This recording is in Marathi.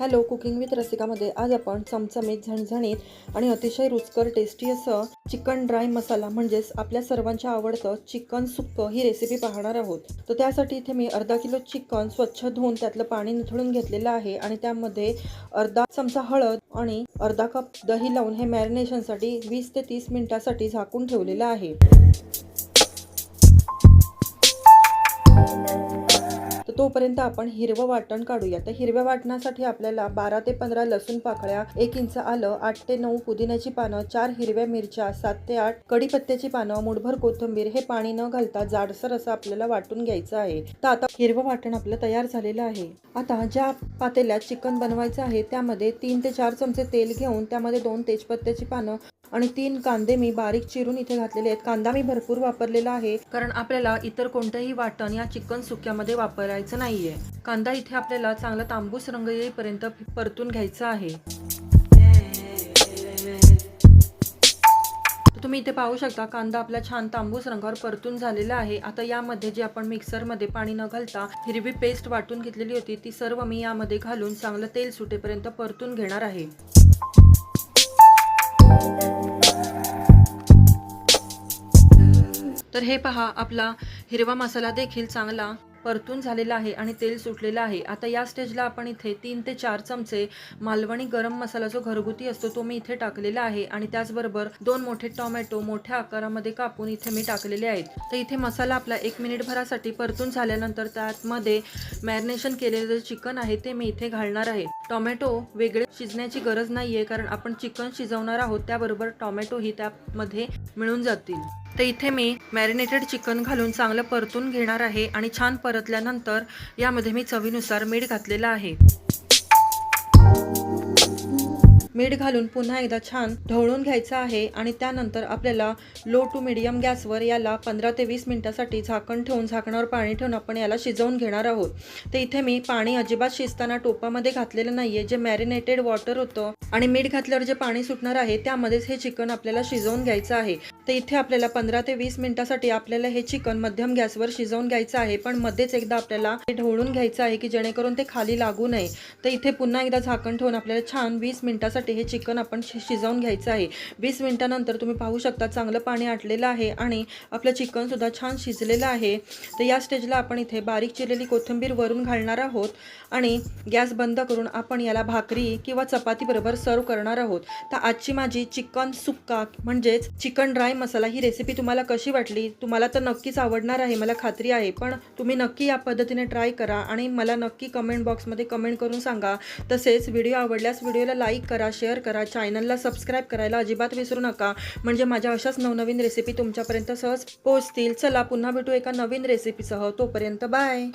हॅलो कुकिंग विथ रसिकामध्ये आज आपण चमचमीत झणझणीत आणि अतिशय रुचकर टेस्टी असं चिकन ड्राय मसाला म्हणजेच आपल्या सर्वांच्या आवडतं चिकन सुक्क ही रेसिपी पाहणार आहोत. तर त्यासाठी इथे मी अर्धा किलो चिकन स्वच्छ धुवून त्यातलं पाणी निथळून घेतलेलं आहे आणि त्यामध्ये अर्धा चमचा हळद आणि अर्धा कप दही लावून हे मॅरिनेशनसाठी वीस ते तीस मिनिटासाठी झाकून ठेवलेलं आहे. तोपर्यंत आपण हिरवं वाटण काढूया. तर हिरव्या वाटणासाठी आपल्याला बारा ते पंधरा लसूण पाकळ्या एक इंच आलं आठ ते नऊ पुदिन्याची पानं चार हिरव्या मिरच्या सात ते आठ कढीपत्त्याची पानं मुठभर कोथिंबीर हे पाणी न घालता जाडसर असं आपल्याला वाटून घ्यायचं आहे. तर आता हिरवं वाटण आपलं तयार झालेलं आहे. आता ज्या पातेल्यात चिकन बनवायचं आहे त्यामध्ये तीन ते चार चमचे तेल घेऊन त्यामध्ये दोन तेजपत्त्याची पानं आणि तीन कांदे मी बारीक चिरून इथे घातलेले आहेत. कांदा मी भरपूर वापरलेला आहे. कारण आपल्याला इतर कोणतंही वाटण या चिकन सुक्यामध्ये वापरायचं नाहीये. कांदा इथे आपल्याला चांगला तांबूस रंग येईपर्यंत परतून घ्यायचा आहे. तुम्ही इथे पाहू शकता कांदा आपला छान तांबूस रंगावर परतून झालेला आहे. आता यामध्ये जे आपण मिक्सरमध्ये पाणी न घालता हिरवी पेस्ट वाटून घेतलेली होती ती सर्व मी यामध्ये घालून चांगलं तेल सुटेपर्यंत परतून घेणार आहे. हे पहा आपला हिरवा मसाला देखील चांगला परतून झालेला आहे आणि तेल सुटलेलं आहे. आता या स्टेजला आपण इथे तीन ते चार चमचे मालवणी गरम मसाला जो घरगुती असतो तो मी इथे टाकलेला आहे आणि त्याचबरोबर दोन मोठे टोमॅटो मोठ्या आकारामध्ये कापून इथे मी टाकलेले आहेत. तर इथे मसाला आपला एक मिनिटभरासाठी परतून झाल्यानंतर त्यामध्ये मॅरिनेशन केलेलं जे चिकन आहे ते मी इथे घालणार आहे. टोमॅटो वेगळे शिजण्याची गरज नाहीये कारण आपण चिकन शिजवणार आहोत त्याबरोबर टोमॅटोही त्यामध्ये मिळून जातील. तर इथे मी मॅरिनेटेड चिकन घालून चांगलं परतून घेणार आहे आणि छान परतल्यानंतर यामध्ये मी चवीनुसार मीठ घातलेलं आहे. मीठ घालून पुन्हा एकदा छान ढवळून घ्यायचं आहे आणि त्यानंतर आपल्याला लो टू मिडियम गॅसवर याला पंधरा ते वीस मिनटासाठी झाकण ठेवून झाकणावर पाणी ठेवून आपण याला शिजवून घेणार आहोत. तर इथे मी पाणी अजिबात शिजताना टोपामध्ये घातलेलं नाहीये. जे मॅरिनेटेड वॉटर होतं आणि मीठ घातल्यावर जे पाणी सुटणार आहे त्यामध्येच हे चिकन आपल्याला शिजवून घ्यायचं आहे. तर इथे आपल्याला पंधरा ते वीस मिनिटासाठी आपल्याला हे चिकन मध्यम गॅसवर शिजवून घ्यायचं आहे. पण मध्येच एकदा आपल्याला हे ढवळून घ्यायचं आहे की जेणेकरून ते खाली लागू नये. तर इथे पुन्हा एकदा झाकण ठेवून आपल्याला छान वीस मिनिटासाठी हे चिकन आपण शि शिजवून घ्यायचं आहे. वीस मिनिटानंतर तुम्ही पाहू शकता चांगलं पाणी आटलेलं आहे आणि आपलं चिकनसुद्धा छान शिजलेलं आहे. तर या स्टेजला आपण इथे बारीक चिरलेली कोथिंबीर वरून घालणार आहोत आणि गॅस बंद करून आपण याला भाकरी किंवा चपातीबरोबर सर्व करणार आहोत. तर आजची माझी चिकन सुक्का म्हणजेच चिकन ड्राय मसाला ही रेसिपी तुम्हाला कशी वाटली? तुम्हाला तर नक्कीच आवडणार आहे मला खात्री आहे. पण तुम्ही नक्की या पद्धतीने ट्राय करा आणि मला नक्की कमेंट बॉक्समध्ये कमेंट करून सांगा. तसेच व्हिडिओ आवडल्यास व्हिडिओला लाईक करा शेअर करा चॅनलला सबस्क्राईब करायला अजिबात विसरू नका. म्हणजे माझ्या अशाच नवनवीन रेसिपी तुमच्यापर्यंत सहज पोहोचतील. चला पुन्हा भेटू एका नवीन रेसिपीसह तोपर्यंत बाय